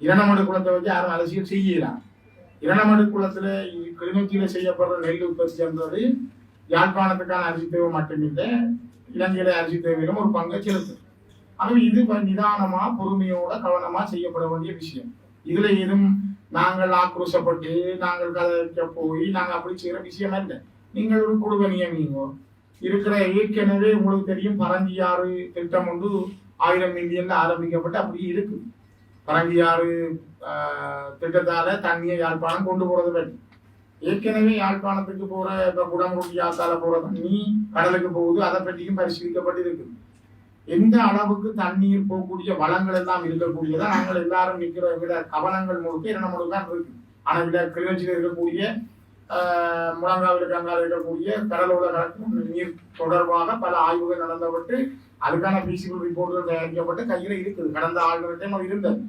இரணமடு குளத்தை வச்சு யாரும் அரசியல் செய்யலாம். இரணமடு குளத்துல இ- கிளிநொச்சியில செய்யப்படுற நெல் உற்பத்தி என்பது யாழ்ப்பாணத்துக்கான அரிசி தேவை மட்டுமில்லை இலங்கையில அரிசி தேவையிலும் ஒரு பங்கை செலுத்தும் ஆகவே இது நிதானமா பொறுமையோட கவனமா செய்யப்பட வேண்டிய விஷயம். இதுல எதுவும் நாங்கள் ஆக்ரோஷப்பட்டு நாங்கள் கதைக்க போய் நாங்கள் அப்படி செய்யற விஷயம் இல்லை நீங்கள் ஒரு குழுவை நியமிங்க. இருக்கிற ஏற்கனவே உங்களுக்கு தெரியும் பரஞ்சியாறு திட்டம் ஒன்று ஆயிரம் மில்லியன்ல ஆரம்பிக்கப்பட்டு அப்படியே இருக்குது பரங்கியாறு திட்டத்தால தண்ணியை யாழ்ப்பாணம் கொண்டு போறது பற்றி. ஏற்கனவே யாழ்ப்பாணத்துக்கு போற இப்ப குடமுருட்டி ஆத்தால போற தண்ணி கடலுக்கு போகுது அதை பற்றியும் பரிசீலிக்கப்பட்டு இருக்கு எந்த அளவுக்கு தண்ணீர் போகக்கூடிய வளங்கள் எல்லாம் இருக்கக்கூடியதா நாங்கள் எல்லாரும் நிற்கிற விட கவனங்கள் முழுக்க இரண்டு முழுக்க தான் இருக்கு. ஆனா விட கிளிநொச்சியில் இருக்கக்கூடிய முழங்காவில் கங்காவில் இருக்கக்கூடிய கடலோட கலக்கும் நீர் தொடர்பாக பல ஆய்வுகள் நடந்தப்பட்டு அதுக்கான பிசிபிள் ரிப்போர்ட்டுகள் தயாரிக்கப்பட்டு கையில இருக்குது. கடந்த ஆண்டு டைம் இருந்தது.